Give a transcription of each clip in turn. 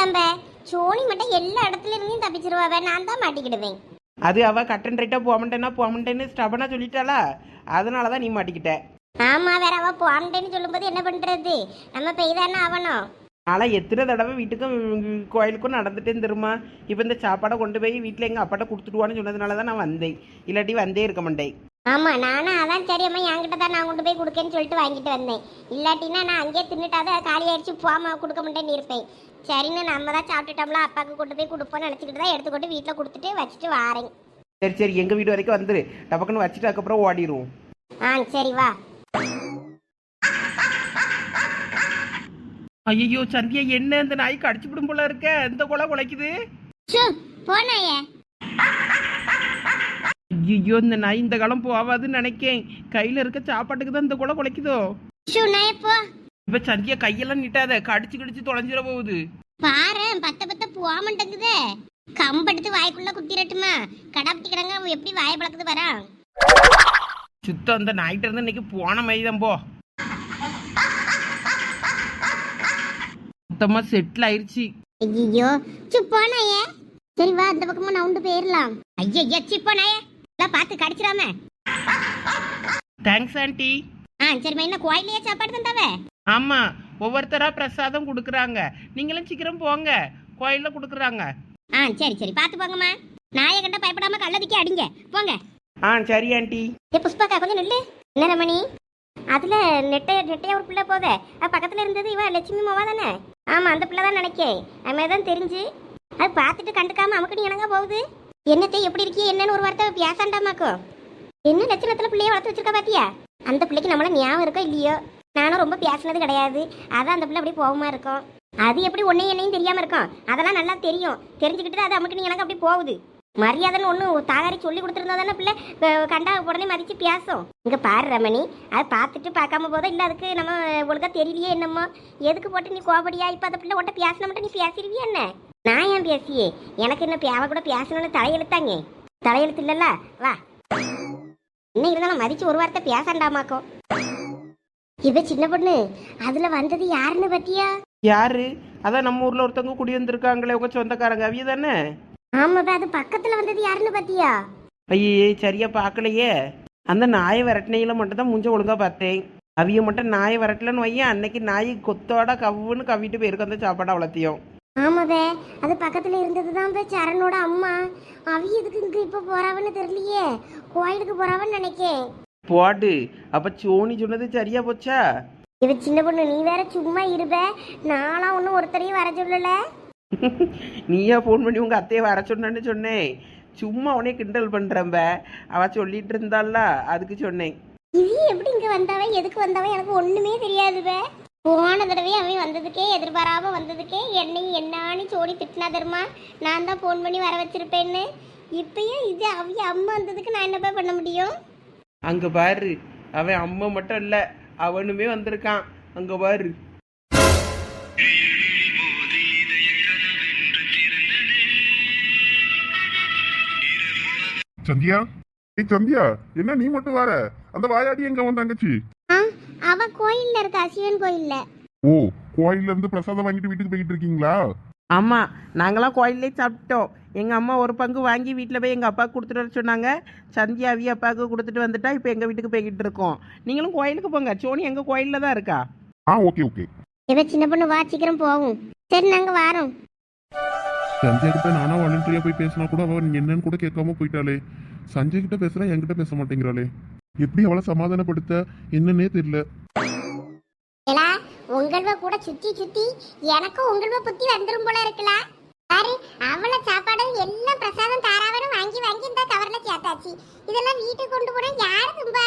தான்ப Sony மட்டும் எல்லா இடத்துல இருந்தும் தப்பிச்சிருவாவ நான் தான் மாட்டிக்கிடுவேன். அது அவ கட்டன் ரைட்டாக போக மாட்டேன்னா போக மாட்டேன்னு ஸ்டபனா சொல்லிட்டாளா? அதனால தான் நீ மாட்டிக்கிட்ட. ஆமா வேற அவ போன்ட்டேன்னு சொல்லும்போது என்ன பண்றது? நம்ம பெய்தானே ஆகணும் ஆனால் எத்தனை தடவை வீட்டுக்கும் கோயிலுக்கும் நடந்துட்டேன் தெரியுமா? இப்போ இந்த சாப்பாடை கொண்டு போய் வீட்டில் எங்கள் அப்பாட்ட கொடுத்துடுவான்னு சொன்னதுனால தான் நான் வந்தேன். இல்லாட்டி வந்தே இருக்க மாட்டேன். ஆமா நானும் அதான் சரி அம்மா என்கிட்ட தான் நான் கொண்டு போய் கொடுக்கேன்னு சொல்லிட்டு வாங்கிட்டு வந்தேன். இல்லாட்டினா நான் அங்கேயே தின்னுட்டாத காலி ஆயிடுச்சு போமா கொடுக்க மாட்டேன்னு இருப்பேன். சரின்னு நம்ம தான் சாப்பிட்டுட்டோம்ல அப்பாவுக்கு கொண்டு போய் கொடுப்போம்னு நினச்சிக்கிட்டு தான் எடுத்துக்கொண்டு வீட்டில் கொடுத்துட்டு வச்சுட்டு வாரேன். சரி சரி எங்கள் வீடு வரைக்கும் வந்துரு. டபக்குன்னு வச்சுட்டு அதுக்கப்புறம் ஓடிடுவோம். ஆ சரி வா. ஐயோ சந்தியா என்ன இந்த நாய்க்கு அடிச்சுவிடும் போல இருக்க? இந்த கொலை குலைக்குது? போனாயே. ஐயோ இந்த நாய் இந்த காலம் போவாதுன்னு நினைக்கேன். கையில் இருக்க சாப்பாட்டுக்கு தான் இந்த கொலை குலைக்குதோ? இப்போ சந்தியா கையெல்லாம் நிட்டாத கடிச்சு கடிச்சு தொலைஞ்சிட போகுது. பாரு பத்த பத்த போக மாட்டேங்குதே கம்பெடுத்து வாய்க்குள்ள குத்திரட்டுமா? கடாப்டி கிடங்க அவன் எப்படி வாயை பழக்குது வரா சுத்தம் அந்த நாய்கிட்ட இருந்து இன்னைக்கு போன மாதிரி தான் போ. சுத்தமாக செட்டில் ஆயிடுச்சு ஐயோ சிப்போனாயே சரி வா இந்த பக்கமா நவுண்டு போயிடலாம் ஐயா சிப்போனாயே எல்லாம் பார்த்து கடிச்சிடாம. தேங்க்ஸ் ஆண்டி ஆ சரிம்மா என்ன கோயிலையே சாப்பாடு தந்தாவே? ஆமாம் ஒவ்வொருத்தராக பிரசாதம் கொடுக்குறாங்க. நீங்களும் சீக்கிரம் போங்க. கோயிலில் கொடுக்குறாங்க. ஆ சரி சரி பார்த்து போங்கம்மா. நாயை கண்ட பயப்படாம கள்ளதுக்கே அடிங்க. போங்க. ஆ சரி ஆண்டி ஏ புஷ்பாக்கா கொஞ்சம் நில்லு. என்ன ரமணி? அதுல நெட்டை நெட்டையா ஒரு பிள்ளை போதே. பக்கத்துல இருந்தது இவ லட்சுமி மாவா தானே? ஆமா அந்த பிள்ளை தான் நினைக்கேன் அது தான் தெரிஞ்சு. அது பார்த்துட்டு கண்டுக்காம அமுக்கு நீ போகுது. என்னத்தை எப்படி இருக்கீ என்னன்னு ஒரு வார்த்தை பேசாண்டாமாக்கோ என்ன லட்சணத்துல பிள்ளைய வளர்த்து வச்சிருக்கா பாத்தியா? அந்த பிள்ளைக்கு நம்மள ஞாபகம் இருக்கோ இல்லையோ? நானும் ரொம்ப பேசினது கிடையாது. அதான் அந்த பிள்ளை அப்படி போகமா இருக்கும். அது எப்படி ஒன்னையும் என்னையும் தெரியாம இருக்கும்? அதெல்லாம் நல்லா தெரியும். தெரிஞ்சுக்கிட்டு அது அமுக்கு நீ எனக்கு அப்படி போகுது. மரியாதைன்னு ஒன்று தாகாரி சொல்லி கொடுத்துருந்தா தானே பிள்ளை கண்டா உடனே மதித்து பேசும். இங்கே பாரு ரமணி அதை பார்த்துட்டு பார்க்காம போதும் இல்லை அதுக்கு நம்ம ஒழுங்காக தெரியலையே என்னமோ? எதுக்கு போட்டு நீ கோபடியா இப்போ அந்த பிள்ளை உன்ட்ட பேசின மட்டும் நீ பேசிடுவியா என்ன? நான் ஏன் பேசியே? எனக்கு என்ன பேவ கூட பேசணும்னு தலையெழுத்தாங்க? தலையெழுத்து இல்லல்ல வா. என்ன இருந்தாலும் மதிச்சு ஒரு வார்த்தை பேசண்டாமாக்கும் இவ சின்ன பொண்ணு அதுல வந்தது யாருன்னு பத்தியா? யாரு? அதான் நம்ம ஊரில் ஒருத்தவங்க குடி வந்திருக்காங்களே உங்கள் சொந்தக்காரங்க அவிய தானே? ஆமாப்பா அது பக்கத்துல வந்தது யாருன்னு பத்தியா? ஐயே சரியா பார்க்கலையே அந்த நாயை விரட்டினையில மட்டும் தான் முஞ்ச ஒழுங்கா பார்த்தேன். அவிய மட்டும் நாயை விரட்டலன்னு வையன் அன்னைக்கு நாய் கொத்தோட கவ்வுன்னு கவ்விட்டு போயிருக்கு அந்த சாப்பாடை வளர்த்தியும் ஆமாவே அது பக்கத்துல இருந்தது தான் சரணோட அம்மா. அவி எதுக்கு இங்க இப்ப போறாவன்னு தெரியலையே. கோயிலுக்கு போறாவன்னு நினைக்கேன். போடு. அப்ப சோனி சொன்னது சரியா போச்சா? இவ சின்ன பொண்ணு நீ வேற சும்மா இருப்ப. நானும் ஒன்னும் ஒருத்தரையும் வர சொல்லல. நீயா ஃபோன் பண்ணி உங்க அத்தையை வர சொன்னேன்னு சொன்னேன். சும்மா உடனே கிண்டல் பண்றம்ப அவ சொல்லிட்டு இருந்தால அதுக்கு சொன்னேன். இவி எப்படி இங்க வந்தாவே எதுக்கு வந்தாவே எனக்கு ஒண்ணுமே தெரியாதுவே. போன தடவை அவன் வந்ததுக்கே எதிர்பாராம வந்ததுக்கே என்னையும் என்னான்னு சோடி திட்டினா தருமா நான் தான் ஃபோன் பண்ணி வர வச்சிருப்பேன்னு. இப்பயும் இது அவிய அம்மா வந்ததுக்கு நான் என்னப்பா பண்ண முடியும்? அங்க பாரு அவன் அம்மா மட்டும் இல்ல அவனுமே வந்திருக்கான். அங்க பாரு. சந்தியா? ஏய் சந்தியா என்ன நீ மட்டும் வர? அந்த வாயாடி எங்க உன் தங்கச்சி? அவ கோயில்ல இருக்கா சிவன் கோயில்ல. ஓ கோயில்ல இருந்து பிரசாதம் வாங்கிட்டு வீட்டுக்கு போயிட்டு இருக்கீங்களா? ஆமா நாங்களாம் கோயிலே சாப்பிட்டோம். எங்க அம்மா ஒரு பங்கு வாங்கி வீட்டில் போய் எங்க அப்பாவுக்கு கொடுத்துட்டு வர சொன்னாங்க. சந்தியா அவி அப்பாவுக்கு கொடுத்துட்டு வந்துட்டா இப்போ எங்க வீட்டுக்கு போய்கிட்டு இருக்கோம். நீங்களும் கோயிலுக்கு போங்க. சோனி எங்க கோயில்ல தான் இருக்கா? ஆ ஓகே ஓகே. இவ சின்ன பொண்ணு வா சீக்கிரம் போவோம். சரி நாங்க வாரோம். சந்தியா கிட்ட நானா வாலண்டியரா போய் பேசினா கூட அவ நீ என்னன்னு கூட கேட்காம போயிட்டாளே. சஞ்சய் கிட்ட பேசுறா என்கிட்ட பேச மாட்டேங்கிறாளே. எப்படி அவளை சமாதானப்படுத்த? என்னன்னே தெரியல. ஏலா உங்கள்வ கூட சுத்தி சுத்தி எனக்கும் உங்கள்வ புத்தி வந்துரும் போல இருக்குல. பாரு அவள சாப்பாடு எல்லாம் பிரசாதம் தாராவரும் வாங்கி வாங்கி இந்த கவர்ல சேர்த்தாச்சு. இதெல்லாம் வீட்டுக்கு கொண்டு போனா யாரு தும்பா?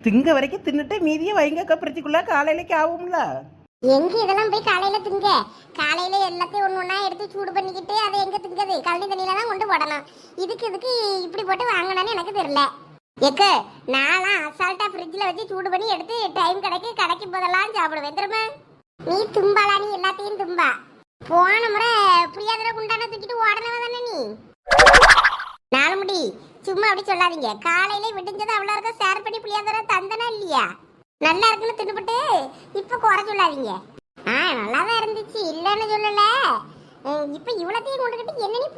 திங்க வரைக்கும் தின்னுட்டு மீதியை வைங்க கப்பிரச்சிக்குள்ள காலையிலக்கு ஆகும்ல எங்க இதெல்லாம் போய் காலையில திங்க? காலையில எல்லாத்தையும் ஒண்ணு ஒண்ணா எடுத்து சூடு பண்ணிக்கிட்டு அதை எங்க திங்கது? கழனி தண்ணியில தான் கொண்டு போடணும். இதுக்கு இதுக்கு இப்படி போட்டு வாங்கணும்னு எனக்கு தெரியல. எக்கு நான்லாம் அசால்ட்டா ஃப்ரிட்ஜில் வச்சு சூடு பண்ணி எடுத்து டைம் கிடைக்கு கிடைக்கும் போதெல்லாம் சாப்பிடுவேன். திரும்ப நீ தும்பாளா? நீ எல்லாத்தையும் தும்பா. போன முறை புரியாதர குண்டான தூக்கிட்டு ஓடனவ தானே நீ? நாலு முடி. சும்மா அப்படி சொல்லாதீங்க. காலையில விடிஞ்சது அவ்வளோ இருக்க ஷேர் பண்ணி புளியாதர தந்தனா இல்லையா? நல்லா இருக்குன்னு தின்னுபட்டு இப்போ குறை சொல்லாதீங்க. ஆ நல்லா தான் இருந்துச்சு. இல்லைன்னு சொல்லல. இப்போ இவ்வளோத்தையும் இவ்வளத்தையும் கொண்டுகிட்டு என்ன நீ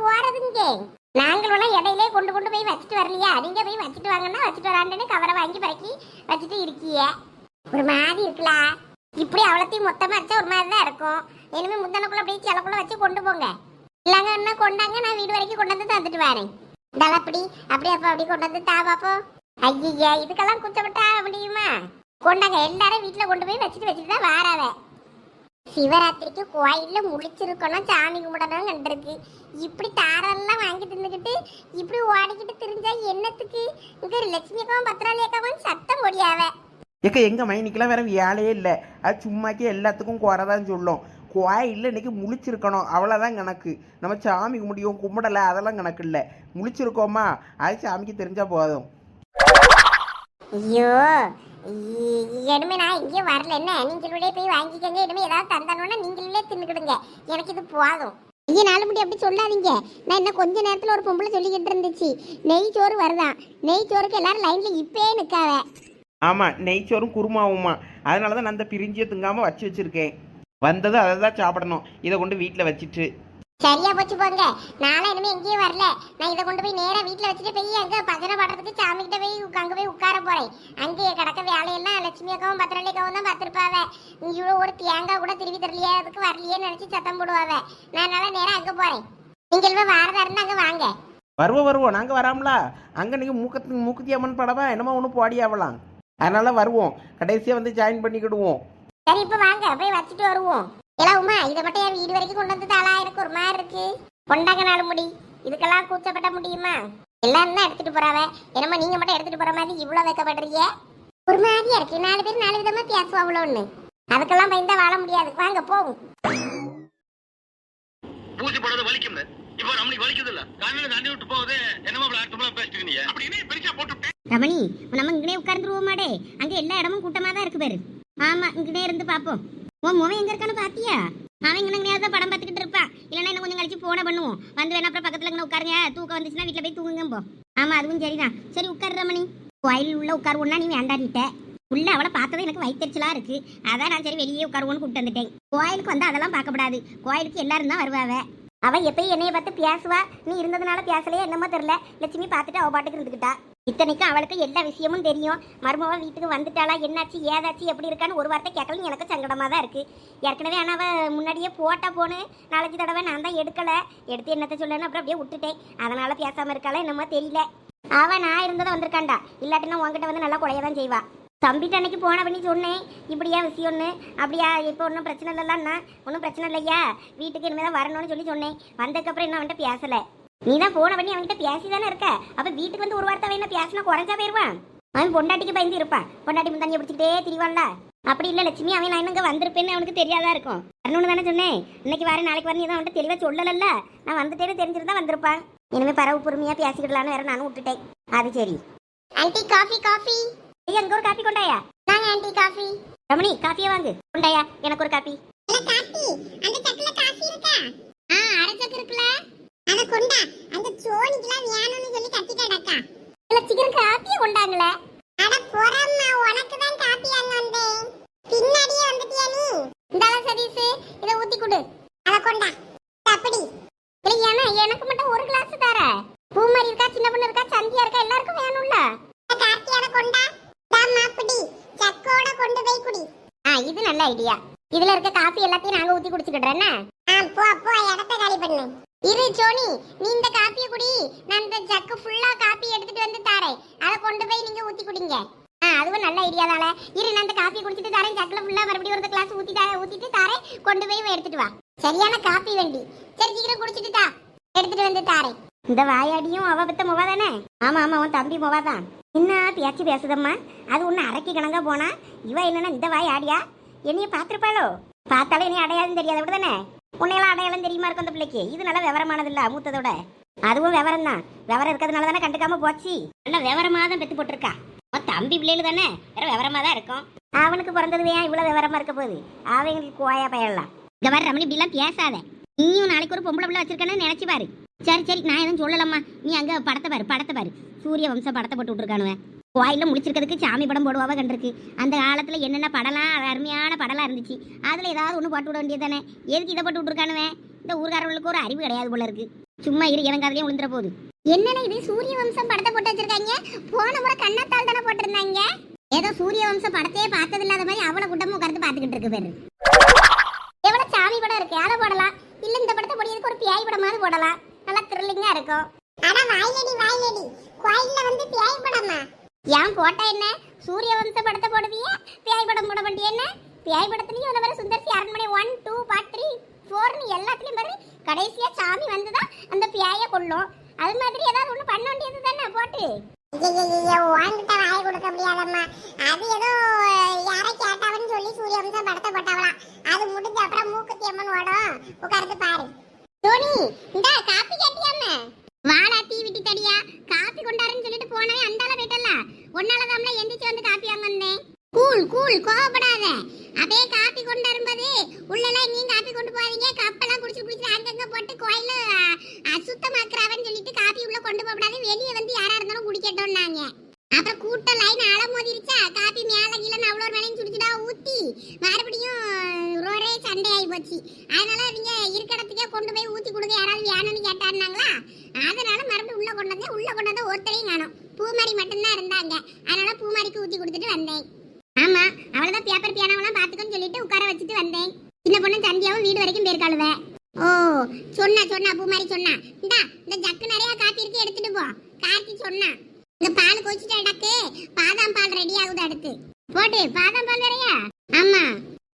நாங்கள் எல்லாம் இடையிலே கொண்டு கொண்டு போய் வச்சுட்டு வரலையா? நீங்க போய் வச்சுட்டு வாங்கன்னா வச்சுட்டு வராண்டேன்னு கவரை வாங்கி பறக்கி வச்சுட்டு இருக்கிய ஒரு மாதிரி இருக்கலாம் இப்படி அவ்வளோத்தையும் மொத்தமா வச்சா ஒரு மாதிரி தான் இருக்கும். இனிமே முந்தனக்குள்ள அப்படியே செலக்குள்ள வச்சு கொண்டு போங்க. இல்லைங்க என்ன கொண்டாங்க. நான் வீடு வரைக்கும் கொண்டு வந்து தந்துட்டு வரேன். இதெல்லாம் அப்படி அப்படி அப்போ அப்படி கொண்டு வந்து தா பாப்போம் ஐயா இதுக்கெல்லாம் குச்சப்பட்டா முடியுமா? கொண்டாங்க எல்லாரும் வீட்டில் கொண்டு போய் வச்சுட்டு வச்சுட்டு தான் வாராவே. சிவராத்திரிக்கு கோயில்ல முழிச்சிருக்கணும் சாமி கும்பிடணும் கண்டிருக்கு. இப்படி தாரெல்லாம் வாங்கி தின்னுக்கிட்டு இப்படி ஓடிக்கிட்டு திரிஞ்சா என்னத்துக்கு? இங்க லட்சுமி அக்காவும் பத்திராளி அக்காவும் சத்தம் முடியாவ ஏக்கா எங்கள் மைனிக்கெல்லாம் வேற வேலையே இல்லை. அது சும்மாக்கி எல்லாத்துக்கும் குறை தான் சொல்லும். கோயிலில் இன்னைக்கு முழிச்சிருக்கணும். அவ்வளோதான் கணக்கு. நம்ம சாமி கும்பிடியும் கும்பிடலை அதெல்லாம் கணக்கு இல்லை. முழிச்சிருக்கோமா? அது சாமிக்கு தெரிஞ்சால் போதும். ஐயோ இனிமே நான் இங்கே வரல. என்ன? நீங்களே போய் வாங்கிக்கங்க. இனிமே ஏதாவது தந்தானோன்னா நீங்களே தின்னுக்கிடுங்க. எனக்கு இது போதும். ஐயா நாலு முடி அப்படி சொல்லாதீங்க. நான் இன்னும் கொஞ்ச நேரத்தில் ஒரு பொம்பளை சொல்லிக்கிட்டு இருந்துச்சு. நெய் சோறு வருதான். நெய் சோறுக்கு எல்லாரும் லைனில் இப்பயே நிற்காவ ஆமாம் நெய்ச்சோறும் குருமாவுமா அதனால தான் நான் அந்த பிரிஞ்சியை திங்காமல் வச்சு வச்சுருக்கேன். வந்ததும் அதை தான் சாப்பிடணும். இதை கொண்டு வீட்டில் வச்சுட்டு. சரியா போச்சு போங்க. நாளை இனிமே எங்கேயும் வரல. நான் இதை கொண்டு போய் நேரா வீட்ல வச்சுட்டு போய் அங்க பஜனை பாடுறதுக்கு சாமி கிட்ட போய் அங்க போய் உட்கார போறேன். அங்கேயே கிடக்க வேலையெல்லாம் லட்சுமி அக்காவும் பத்திரலி அக்காவும் தான் பார்த்திருப்பாவ. இவ்வளோ ஒரு தேங்காய் கூட திருப்பி தரலையே அதுக்கு வரலையே நினைச்சு சத்தம் போடுவாவ. நான் அதனால நேரா அங்க போறேன். நீங்க எல்லாம் வாரதா இருந்தா அங்க வாங்க. வருவோம் வருவோம். நாங்கள் வராமலா? அங்கே நீங்கள் மூக்கத்து மூக்குத்தி அம்மன் படவா? என்னமோ ஒன்று போடி ஆகலாம் அதனால வருவோம். கடைசியாக வந்து ஜாயின் பண்ணிக்கிடுவோம். சரி இப்ப வாங்க. போய் வச்சுட்டு வருவோம். எல்லாம் உமா இதை மட்டும் என் வீடு வரைக்கும் கொண்டு வந்து தாளா எனக்கு ஒரு மாதிரி இருக்கு. கொண்டாங்க நாலு முடி. இதுக்கெல்லாம் கூச்சப்பட்ட முடியுமா? எல்லாரும் தான் எடுத்துட்டு போறாவ? என்னமோ நீங்க மட்டும் எடுத்துட்டு போற மாதிரி இவ்வளவு வைக்கப்படுறீங்க. ஒரு மாதிரியா இருக்கு. நாலு பேர் நாலு விதமா பேசுவாங்களோன்னு அதுக்கெல்லாம் பயந்தா வாழ முடியாது. வாங்க போவோம். பூஜை போடுறது வலிக்கும் இப்போ நம்மளுக்கு வலிக்குது இல்ல காலையில தண்ணி விட்டு போகுது. என்னமோ அர்த்தமா பேசிட்டு நீ அப்படின்னு பெருசா போட்டு ரமணி நம்ம இங்கனே உட்கார்ந்துருவோமாடே. அங்க எல்லா இடமும் கூட்டமா தான் இருக்கு பேரு. ஆமா இங்கனே இருந்து பாப்போம். உன் முகம் எங்க இருக்கான்னு பாத்தியா? அவன் இங்கே தான் படம் பார்த்துக்கிட்டு இருப்பான். இல்லைன்னா இன்னும் கொஞ்சம் கழிச்சு போன பண்ணுவோம். வந்து வேணா அப்புறம் பக்கத்துல இங்கே உட்காருங்க. தூக்கம் வந்துச்சுன்னா வீட்டில் போய் தூங்குங்க போ. ஆமா அதுவும் சரிதான். சரி உட்காரு ரமணி. கோயில் உள்ள உட்காருவோம்னா நீ வேண்டாடிட்ட உள்ள அவளை பார்த்தது எனக்கு வயிற்றுச்சலா இருக்கு. அதான் நான் சரி வெளியே உட்காருவோன்னு கூப்பிட்டு வந்துட்டேன். கோயிலுக்கு வந்து அதெல்லாம் பார்க்கப்படாது கோயிலுக்கு எல்லாரும் தான் வருவாவ. அவ எப்பயும் என்னைய பார்த்து பேசுவா. நீ இருந்ததுனால பேசலையே என்னமோ தெரியல. லட்சுமி பார்த்துட்டு அவ பாட்டுக்கு இருந்துக்கிட்டா இத்தனைக்கும் அவளுக்கு எல்லா விஷயமும் தெரியும். மருமவ வீட்டுக்கு வந்துட்டாளா என்னாச்சு ஏதாச்சு எப்படி இருக்கான்னு ஒரு வார்த்தை கேட்கல எனக்கு சங்கடமாக தான் இருக்குது ஏற்கனவே ஆனால் அவள் முன்னாடியே போட்டா போனு நாலஞ்சு தடவை நான் தான் எடுக்கலை. எடுத்து என்னத்த சொல்லணும் அப்புறம் அப்படியே விட்டுட்டேன். அதனால் பேசாமல் இருக்காளா என்னமோ தெரியல. அவள் நான் இருந்ததை வந்திருக்காண்டா. இல்லாட்டினா உன்கிட்ட வந்து நல்லா குறைய தான் செய்வா. தம்பிட்டு அன்னைக்கு போன பண்ணி சொன்னேன். இப்படியா விஷயம்னு அப்படியா? இப்போ ஒன்றும் பிரச்சனை இல்லைல்லண்ணா. ஒன்றும் பிரச்சனை இல்லையா? வீட்டுக்கு இனிமேல் தான் வரணும்னு சொல்லி சொன்னேன். வந்ததுக்கப்புறம் இன்னும் அவன்கிட்ட பேசலை. நீ தான் போன பண்ணி அவன்கிட்ட பேசி தானே இருக்க? அப்போ வீட்டுக்கு வந்து ஒரு வார்த்தை என்ன பேசினா குறைஞ்சா போயிடுவான் அவன் பொண்டாட்டிக்கு பயந்து இருப்பான். பொண்டாட்டி முன் தண்ணியை பிடிச்சிக்கிட்டே திரிவான்ல அப்படி இல்லை லட்சுமி அவன் நான் இங்க வந்திருப்பேன்னு அவனுக்கு தெரியாதா இருக்கும். வரணும்னு தானே சொன்னேன். இன்னைக்கு வர நாளைக்கு வரணும் தான் அவன்கிட்ட தெளிவாக சொல்லலல்ல. நான் வந்துட்டேன்னு தெரிஞ்சிருந்தா வந்திருப்பான். இனிமே பரவு பொறுமையாக பேசிக்கிடலான்னு வேற நானும் விட்டுட்டேன். அது சரி. Aunty coffee coffee. ஐயா அங்க ஒரு காப்பி கொண்டாயா? நாங்க ஆன்ட்டி காஃபி. ரமணி காஃபியை வாங்கு. கொண்டாயா எனக்கு ஒரு காப்பி காப்பி அந்த சக்குல காஃபி இருக்கா? ஆ அரை சக்கு இருக்குல அத கொண்டா அந்த சோனிக்குலாம் வேணும்னு சொல்லி கத்திட்டடக்கா இல்ல சீக்கிரம் காப்பியை கொண்டாங்களே அட போறம்மா உனக்கு தான் காப்பி வாங்க வந்தேன் பின்னாடியே வந்துட்டியா நீ இந்தால சதீஸ் இத ஊத்தி கொடு அத கொண்டா அப்படி இல்ல ஏன்னா எனக்கு மட்டும் ஒரு கிளாஸ் தர பூமாரி இருக்கா சின்ன பொண்ணு இருக்கா சந்தியா இருக்கா எல்லாருக்கும் வேணும்ல கார்த்தியான கொண்டா தாமா பிடி சக்கோட கொண்டு போய் குடி ஆ இது நல்ல ஐடியா இதுல இருக்க காபி எல்லாத்தையும் நாங்க ஊத்தி குடிச்சுக்கிடுறேன் ஆ போ போ இடத்த காலி பண்ணு இரு சோனி நீ இந்த காப்பியை குடி நான் இந்த ஜக்கு ஃபுல்லா காப்பி எடுத்துட்டு வந்து தாரேன் அதை கொண்டு போய் நீங்க ஊத்தி குடிங்க ஆ அதுவும் நல்ல ஐடியா தானே இரு நான் இந்த காப்பி குடிச்சிட்டு தரேன் ஜக்கில் ஃபுல்லா மறுபடியும் ஒரு கிளாஸ் ஊத்தி தரேன் ஊத்திட்டு தாரேன் கொண்டு போய் எடுத்துட்டு வா சரியான காப்பி வண்டி. சரி சீக்கிரம் குடிச்சிட்டுதா எடுத்துட்டு வந்து தாரேன். இந்த வாயாடியும் அவ பத்த முவா தானே? ஆமா ஆமா உன் தம்பி முவா தான். என்ன பேச்சு பேசுதம்மா? அது ஒன்னு அரைக்கி கணங்கா போனா? இவ என்னன்னா இந்த வாய் ஆடியா என்னைய பாத்திருப்பாளோ பார்த்தாலே நீ அடையாளம் தெரியாது அப்படிதானே உன்னையெல்லாம் அடையாளம் தெரியுமா இருக்கும் அந்த பிள்ளைக்கு? இது நல்லா விவரமானது இல்ல மூத்ததோட அதுவும் விவரம் தான். விவரம் இருக்கிறதுனால தானே கண்டுக்காம போச்சு. நல்லா விவரமா தான் பெத்து போட்டிருக்கா. உன் தம்பி பிள்ளைகள் தானே? வேற விவரமா தான் இருக்கும். அவனுக்கு பிறந்தது ஏன் இவ்வளவு விவரமா இருக்க போகுது? அவங்களுக்கு கோயா பயிரலாம் இந்த வர ரமணி இப்படிலாம் பேசாத. நீயும் நாளைக்கு ஒரு பொம்பளை பிள்ளை வச்சிருக்கேன்னு நினைச்சு பாரு. சரி சரி நான் எதுவும் சொல்லலம்மா. நீ அங்க படத்தை பாரு படத்தை பாரு. சூரிய வம்ச படத்தை போட்டு விட்டுருக்கானுவன் கோயிலில் முடிச்சிருக்கிறதுக்கு சாமி படம் போடுவாவ கண்டிருக்கு. அந்த காலத்துல என்னென்ன படம்லாம் அருமையான படம்லாம் இருந்துச்சு. அதுல ஏதாவது ஒன்று போட்டு விட வேண்டியது தானே எதுக்கு இதை போட்டு விட்டுருக்கானுவன் இந்த ஊர்காரர்களுக்கு ஒரு அறிவு கிடையாது போல இருக்கு. சும்மா இரு எனக்கு அதுலேயும் விழுந்துற போகுது. என்னென்ன இது? சூரிய வம்சம் படத்தை போட்டு வச்சிருக்காங்க? போன முறை கண்ணத்தால் தானே போட்டிருந்தாங்க? ஏதோ சூரிய வம்சம் படத்தையே பார்த்தது இல்லாத மாதிரி அவ்வளவு கூட்டமும் உட்காந்து பார்த்துக்கிட்டு இருக்கு பேரு. இருக்கு. அதை போடலாம். இல்ல இந்த படத்தை போடியதுக்கு ஒரு பியாய் படமாவது போடலாம். நல்லா த்ரில்லிங்கா இருக்கும். அட வாயடி வாயடி கோயில்ல வந்து பியாய் படமா? ஏன் போட்டா என்ன? சூரிய வம்ச படத்தை போடுவியா? பியாய் படம் போட மாட்டியா என்ன? பியாய் படத்துலயும் அந்த மாதிரி சுந்தர்சி அரண்மனை ஒன் டூ பார்ட் த்ரீ ஃபோர்னு எல்லாத்துலயும் பாரு. கடைசியா சாமி வந்துதான் அந்த பியாய கொள்ளும் அது மாதிரி ஏதாவது ஒண்ணு பண்ண வேண்டியது தானே போட்டு. வாங்கிட்ட வாய் கொடுக்க முடியாதம்மா. அது ஏதோ யாரை கேட்டாவன்னு சொல்லி சூரிய வம்சம் படத்தை போட்டாவலாம் அது முடிஞ்ச அப்புறம் மூக்குத்தி அம்மன் ஓடும். உட்கார்ந்து பாரு. தோனி இந்த காப்பி கேட்டியாம வாடா டீ விட்டி தடியா காப்பி கொண்டாருன்னு சொல்லிட்டு போனவே அந்தால போயிட்டல ஒன்னாலதாம்ல எந்திரிச்சு வந்து காப்பி வாங்க வந்தேன். கூல் கூல் கோவப்படாத. அப்படியே காப்பி கொண்டு வரும்போது உள்ளலாம் நீங்க காப்பி கொண்டு போவீங்க கப்பெல்லாம் குடிச்சு குடிச்சு அங்கங்க போட்டு கோயில அசுத்தமாக்குறாவன்னு சொல்லிட்டு காப்பி உள்ள கொண்டு போகக்கூடாது வெளியே வந்து யாரா இருந்தாலும் குடிக்கட்டோம்னாங்க அப்புறம் கூட்ட லைன் அல மோதிருச்சா காப்பி மேல கீழே அவ்வளோ மேலையும் சுடிச்சுடா ஊத்தி மறுபடியும் ரோடே சண்டை ஆகி போச்சு அதனால நீங்க இருக்க இடத்துக்கே கொண்டு போய் ஊத்தி கொடுங்க யாராவது வேணும்னு கேட்டாருனாங்களா அதனால மறுபடியும் உள்ள கொண்டு வந்தேன் உள்ள கொண்டு வந்து ஒருத்தரையும் காணும் பூமாரி மட்டும்தான் இருந்தாங்க அதனால பூமாரிக்கு ஊத்தி கொடுத்துட்டு வந்தேன் ஆமா அவ்வளவுதான் பேப்பர் பியானவெல்லாம் பாத்துக்கன்னு சொல்லிட்டு உட்கார வச்சுட்டு வந்தேன் சின்ன பொண்ணு சந்தியாவும் வீடு வரைக்கும் போயிருக்காளுவ ஓ சொன்னா சொன்னா பூமாரி சொன்னா இந்தா இந்த ஜக்கு நிறைய காப்பி இருக்கு எடுத்துட்டு போ கார்த்தி சொன்னா இந்த பால் கொச்சிட்டு இடக்கு பாதாம் பால் ரெடி ஆகுது அடுத்து. போட்டு பாதாம் பால் வேறையா? ஆமா.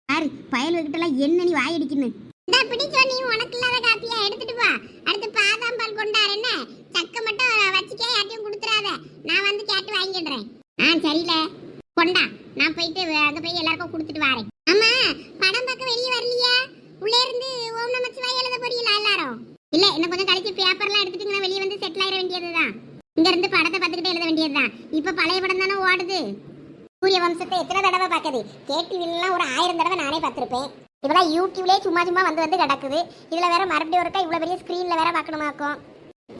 பாரு பயல்கிட்டலாம் என்ன நீ வாயடிக்கணும் இந்த பிடிச்சோ நீ உனக்கு இல்லாத காப்பியா? எடுத்துட்டு வா அடுத்து பாதாம் பால் கொண்டாரு என்ன? சக்கை மட்டும் வச்சுக்க யார்ட்டையும் கொடுத்துறாத நான் வந்து கேட்டு வாங்கிடுறேன் ஆ சரியில்ல. கொண்டா. நான் போயிட்டு வ- அங்க போய் எல்லாருக்கும் கொடுத்துட்டு வரேன். ஆமா படம் பார்க்க வெளியே வரலையா? உள்ளே இருந்து ஓம் நமச்சிவாய் எழுத போறீங்களா எல்லாரும்? இல்ல இன்னும் கொஞ்சம் கழிச்சு பேப்பர்லாம் எடுத்துட்டு வெளியே வந்து செட்டில் ஆயிட வேண்டியதுதான். இங்க இருந்து படத்தை பார்த்துக்கிட்டே எழுத வேண்டியதுதான். இப்ப பழைய படம் தானே ஓடுது. சூரிய வம்சத்தை எத்தனை தடவை பார்க்குது? கேடிவிலாம் ஒரு ஆயிரம் தடவை நானே பார்த்துருப்பேன். இதெல்லாம் யூடியூப்லேயே சும்மா சும்மா வந்து வந்து கிடக்குது. இதில் வேற மறுபடியும் ஒருக்கா இவ்வளோ பெரிய ஸ்க்ரீனில் வேற பார்க்கணுமாக்கும்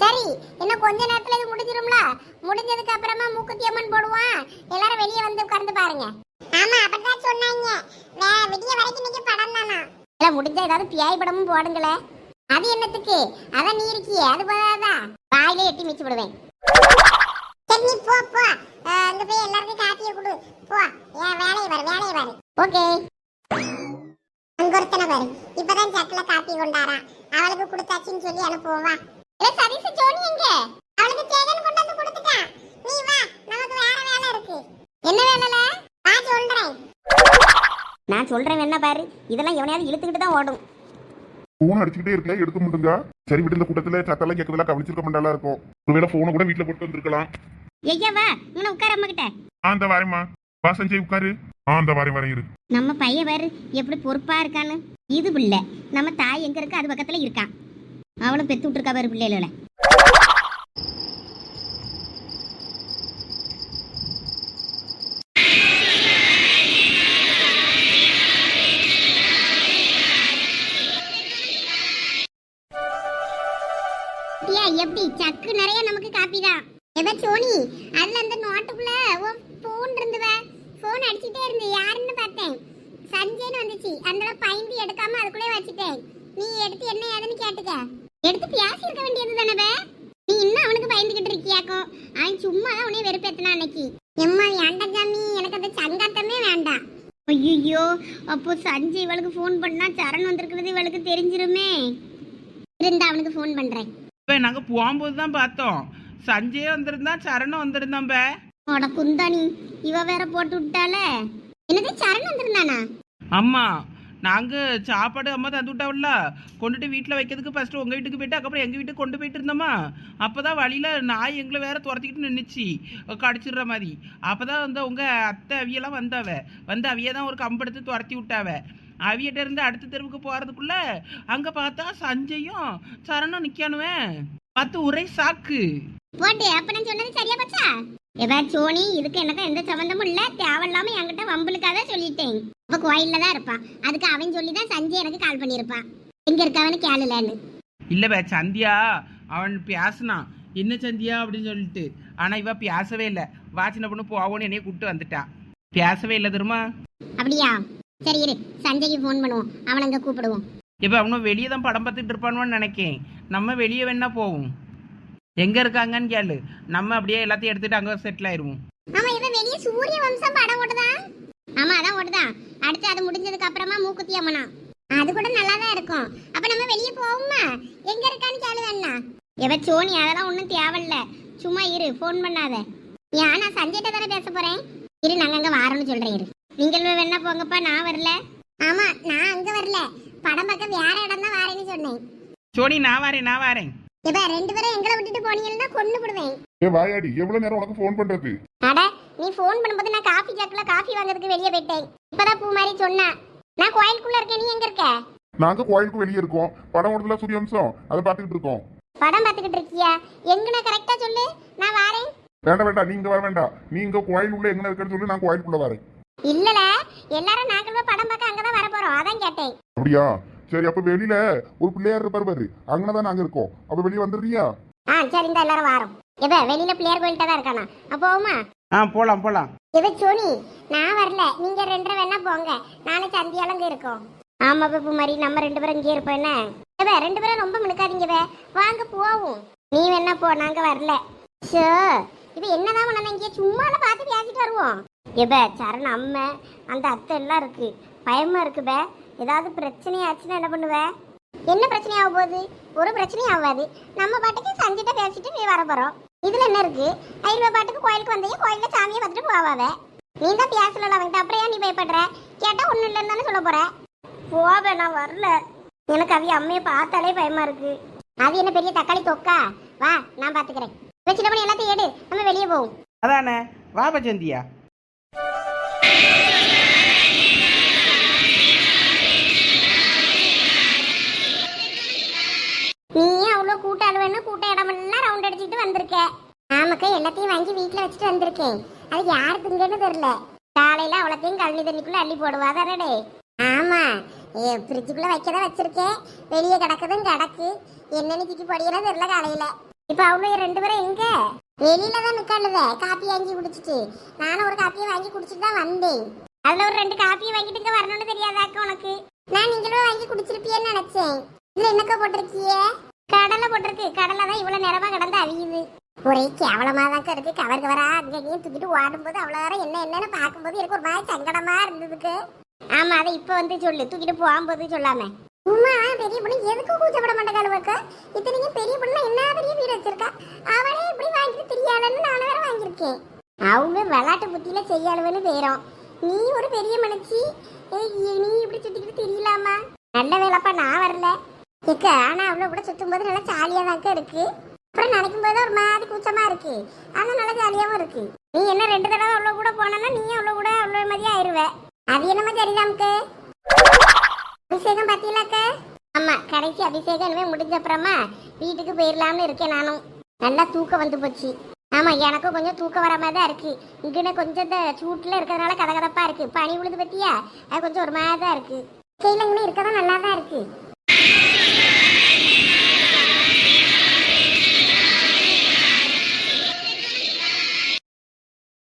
சரி இன்னும் கொஞ்ச நேரத்தில் இது முடிஞ்சிரும்ல? முடிஞ்சதுக்கு அப்புறமா மூக்குத்தி அம்மன் போடுவான். எல்லாரும் வெளியே வந்து உட்கார்ந்து பாருங்க. ஆமா அப்படிதான் சொன்னாங்க. விடிய வரைக்கும் இன்னைக்கு படம் தானா? இல்லை முடிஞ்சா ஏதாவது பியாய் படமும் போடுங்களே. அது என்னத்துக்கு? அதான் நீ இருக்கியே அது போதாதா? வாயிலே எட்டி மிச்சு விடுவேன். நீ போ போ. அங்க போய் எல்லாருக்கும் காப்பியை கொடு. போ. என் வேலையை பாரு வேலையை பாரு. ஓகே. அங்க ஒருத்தனை பாரு. இப்பதான் சக்கல காப்பி கொண்டாராம் அவளுக்கு கொடுத்தாச்சுன்னு சொல்லி அனுப்புவோம் வா. இல்லை சதீஷ் ஜோனி எங்க? அவளுக்கு தேகன் கொண்டு வந்து கொடுத்துட்டான் நீ வா நமக்கு வேற வேலை இருக்கு. என்ன வேலைல? வா சொல்றேன். நான் சொல்றேன் என்ன பாரு? இதெல்லாம் எவனையாவது இழுத்துக்கிட்டு தான் ஓடும். போன் அடிச்சுக்கிட்டே இருக்கல எடுக்க முடியுங்க சரி விட்டு இந்த கூட்டத்துல சத்தெல்லாம் கேட்கறதுல கவனிச்சிருக்க மாட்டாளா இருக்கும். ஒருவேளை போனை கூட வீட்டுல போட்டு வந்திருக்கலாம். ஐயா வா? இவனை உட்கார அம்மா கிட்ட ஆ இந்த வாரேம்மா. வா சஞ்சய் உட்காரு. ஆ இந்த வாரேன் வரேன் இரு. நம்ம பையன் பாரு எப்படி பொறுப்பா இருக்கான்னு. இது பிள்ளை. நம்ம தாய் எங்க இருக்கு அது பக்கத்துல இருக்கான் அவளும் பெத்து விட்டுருக்கா பாரு பிள்ளைகள அப்போ சஞ்சய் இவளுக்கு ஃபோன் பண்ணா சரண் வந்திருக்கிறது இவளுக்கு தெரிஞ்சிருமே. இருந்தா அவனுக்கு ஃபோன் பண்றேன். இப்போ நாங்கள் போகும்போது தான் பார்த்தோம். சஞ்சய் வந்திருந்தான் சரணம் வந்திருந்தான் பே. அட குந்தாணி இவ வேற போட்டு விட்டால என்னது சரண் வந்திருந்தானா? அம்மா நாங்கள் சாப்பாடு அம்மா தந்து விட்டாவில்ல கொண்டுட்டு வீட்டில் வைக்கிறதுக்கு ஃபஸ்ட்டு உங்கள் வீட்டுக்கு போயிட்டு அதுக்கப்புறம் எங்கள் வீட்டுக்கு கொண்டு போயிட்டு இருந்தோமா? அப்போ தான் வழியில் நாய் எங்களை வேற துரத்திக்கிட்டு நின்றுச்சு கடிச்சிடுற மாதிரி. அப்போ தான் வந்து உங்கள் அத்தை அவியெல்லாம் வந்தாவ. வந்து அவிய தான் ஒரு கம்பெடுத்து துரத்தி விட்டாவ. அவியிட்ட இருந்து அடுத்த தெருவுக்கு போகிறதுக்குள்ளே அங்கே பார்த்தா சஞ்சயும் சரணம் நிற்கானுவேன் பார்த்து ஒரே சாக்கு போட்டு அப்ப நான் சொன்னது சரியா பச்சா? சோனி இதுக்கு எனக்கு எந்த சம்பந்தமும் இல்ல? தேவையில்லாம என்கிட்ட வம்புலுக்காக சொல்லிட்டேன். அப்ப கோயில்ல தான் இருப்பான் அதுக்கு அவன் சொல்லி தான் சஞ்சய் எனக்கு கால் பண்ணியிருப்பான் எங்க இருக்கவனு கேளுலன்னு. இல்லை பே சந்தியா அவன் பேசினான் என்ன சந்தியா அப்படின்னு சொல்லிட்டு. ஆனால் இவ பேசவே இல்லை. வாச்சின பொண்ணு போவோன்னு என்னைய கூப்பிட்டு வந்துட்டா. பேசவே இல்லை தெரியுமா? அப்படியா? சரி இரு சஞ்சய்க்கு ஃபோன் பண்ணுவோம். அவன் அங்க கூப்பிடுவோம். இப்போ அவனும் வெளியே தான் படம் பார்த்துட்டு இருப்பானுன்னு நினைக்கேன். நம்ம வெளியே வேணா போவோம். எங்கே இருக்காங்கன்னு கேளு. நம்ம அப்படியே எல்லாத்தையும் எடுத்துட்டு அங்கே செட்டில் ஆயிடுவோம் ஆமா இவன் வெளிய சூரிய வம்சம் படம் ஓடுதான் ஆமா அதான் ஓடுதான் அடுத்து அது முடிஞ்சதுக்கு அப்புறமா மூக்குத்தி அம்மனா. அது கூட நல்லா தான் இருக்கும். அப்ப நம்ம வெளிய போவோமா? எங்க இருக்கான்னு கேளு வேணா இவ சோனி அதெல்லாம் ஒன்றும் தேவையில்ல. சும்மா இரு ஃபோன் பண்ணாத. ஏன் நான் சஞ்சய்ட்ட தானே பேச போறேன். இரு நாங்க அங்க வாரோம்னு சொல்றேன் இரு. நீங்கள் வேணா போங்கப்பா நான் வரல. ஆமா நான் அங்க வரல. படம் பார்க்க வேற இடம் தான் வாரேன்னு சொன்னேன். சோனி நான் வரேன் நான் வரேன். இப்ப ரெண்டு பேரும் எங்களை விட்டுட்டு போனீங்கன்னா கொண்டு விடுவேன் ஏ வாயாடி. எவ்வளவு நேரம் உனக்கு ஃபோன் பண்றது? அட நீ ஃபோன் பண்ணும்போது நான் காஃபி ஜாக்ல காஃபி வாங்குறதுக்கு வெளியே போயிட்டேன். இப்பதான் பூ மாதிரி சொன்னா. நான் கோயிலுக்குள்ள இருக்கேன். நீ எங்க இருக்க? நாங்க கோயிலுக்கு வெளியே இருக்கோம். படம் ஓடுதுல சூரியவம்சம்? அதை பார்த்துக்கிட்டு இருக்கோம். படம் பார்த்துக்கிட்டு இருக்கியா? எங்கன கரெக்டா சொல்லு. நான் வாரேன். வேண்டாம் வேண்டாம். நீங்க வர வேண்டாம். நீங்க கோயில் உள்ள எங்க இருக்குன்னு சொல்லி. நான் கோயிலுக்குள்ள வரேன். இல்லல. எல்லாரும் நாங்களும் படம் பார்க்க அங்கதான் வர போறோம் அதான் கேட்டேன். அப்படியா? சரி அப்ப வெளியில ஒரு பிள்ளையார் இருப்பாரு பாரு. அங்கனதான் நாங்க இருக்கோம். அப்ப வெளியே வந்துடுறியா? ஆ சரி இந்த எல்லாரும் வாரோம். எப்ப வெளியில பிள்ளையார் கோயில்கிட்ட தான் இருக்கானா? அப்போமா ஆ போகலாம் போகலாம் இவ சோனி நான் வரல. நீங்க ரெண்டரை வேணா போங்க. நானும் சந்தியாலும் இங்க இருக்கோம். ஆமா பப்பு மாதிரி நம்ம ரெண்டு பேரும் இங்கே இருப்போம் என்ன? இவ ரெண்டு பேரும் ரொம்ப மினுக்காதீங்க வே வாங்க போவோம். நீ வேணா போ நாங்க வரல. ஷோ இப்ப என்னதான் பண்ணணும் இங்கே சும்மா பார்த்து பேசிட்டு வருவோம். எப்ப சரண் அம்மை அந்த அத்தை எல்லாம் இருக்கு. பயமா இருக்கு பே. ஏதாவது பிரச்சனையாச்சுன்னா என்ன பண்ணுவ? என்ன பிரச்சனை ஆக போகுது? ஒரு பிரச்சனையும் ஆகாது. நம்ம பாட்டுக்கு சஞ்சிட்ட பேசிட்டு நீ வர போகிறோம் இதில் என்ன இருக்கு? ஐநூறு பாட்டுக்கு கோயிலுக்கு வந்தீங்க கோயிலில் சாமியை பார்த்துட்டு போவாவ. நீ தான் பேசல அவன்கிட்ட. அப்புறம் ஏன் நீ பயப்படுற? கேட்டால் ஒன்றும் இல்லைன்னு தானே சொல்ல போகிறேன் போவே நான் வரல. எனக்கு அவிய அம்மையை பார்த்தாலே பயமா இருக்கு. அது என்ன பெரிய தக்காளி தொக்கா? வா நான் பார்த்துக்கிறேன். வச்சுட்டு பண்ணி எல்லாத்தையும் எடு. நம்ம வெளியே போவோம். அதானே? வா பச்சந்தியா கூட்ட இடமெல்லாம் ரவுண்ட் அடிச்சுட்டு வந்திருக்கேன் ஆமாக்கா எல்லாத்தையும் வாங்கி வீட்டில் வச்சுட்டு வந்திருக்கேன் அது யார் திங்கன்னு தெரியல. காலையில் அவ்வளோத்தையும் கழனி தண்ணிக்குள்ள அள்ளி போடுவா தானடே. ஆமா ஏ வைக்க தான் வச்சிருக்கேன் வெளியே கிடக்குதும் கிடக்கு. என்னன்னு தூக்கி பொடியனா தெரில காலையில். இப்போ அவங்க ரெண்டு பேரும் எங்கே? வெளியில தான் நிக்காளுத காப்பி வாங்கி குடிச்சிட்டு. நானும் ஒரு காப்பியை வாங்கி குடிச்சிட்டு தான் வந்தேன். அதில் ஒரு ரெண்டு காப்பியை வாங்கிட்டு இங்கே வரணும்னு தெரியாதாக்க உனக்கு? நான் நீங்களும் வாங்கி குடிச்சிருப்பியன்னு நினச்சேன். இதில் என்னக்கா போட்டிருக்கியே? கடலை போட்டிருக்கு. கடலை தான் இவ்வளவு நேரமாக கடந்து அவியுது. ஒரே கேவலமாதான் இருக்கு. கவர் கவரா அங்கேயும் தூக்கிட்டு ஓடும்போது அவ்வளோ நேரம் என்ன என்னன்னு பார்க்கும்போது எனக்கு ஒரு மாதிரி சங்கடமா இருந்ததுக்கு. ஆமா அதை இப்போ வந்து சொல்லு. தூக்கிட்டு போகும்போது சொல்லாம. உமா பெரிய பொண்ணு எதுக்கு கூச்சப்பட மாட்டேங்காளுவக்க இத்தனைக்கும் பெரிய பொண்ணு என்ன பெரிய வீடு வச்சிருக்கா? அவளே இப்படி வாங்கிட்டு தெரியாதுன்னு நானும் வேற வாங்கியிருக்கேன். அவங்க விளாட்டு புத்தியில செய்யாளுவன்னு வேறோம் நீ ஒரு பெரிய மனுச்சி ஏய், நீ இப்படி சுத்திக்கிட்டு தெரியலாமா? நல்ல வேலைப்பா நான் வரல. இக்க ஆனா அவ்வளவு கூட சுத்தும் போது நல்லா ஜாலியா தாக்க இருக்கு. அப்புறம் நினைக்கும் போது ஒரு மாதிரி கூச்சமா இருக்கு. ஆனா நல்லா ஜாலியாவும் இருக்கு. நீ என்ன ரெண்டு தடவை அவ்வளவு கூட போனா நீ அவ்வளவு கூட அவ்வளவு மாதிரி ஆயிருவ. அது என்னமா சரிதாம்க்கு அபிஷேகம் பாத்தீங்களாக்க ஆமா கடைசி அபிஷேகம் இனிமே முடிஞ்ச அப்புறமா வீட்டுக்கு போயிடலாம்னு இருக்கேன் நானும். நல்லா தூக்கம் வந்து போச்சு. ஆமா எனக்கும் கொஞ்சம் தூக்கம் வர மாதிரி தான் இருக்கு. இங்கன்னு கொஞ்சம் இந்த சூட்டுல இருக்கிறதுனால கதகதப்பா இருக்கு. பனி விழுது பத்தியா? அது கொஞ்சம் ஒரு மாதிரி தான் இருக்கு கையில இருக்கதான் நல்லா தான் இருக்கு. Yeah.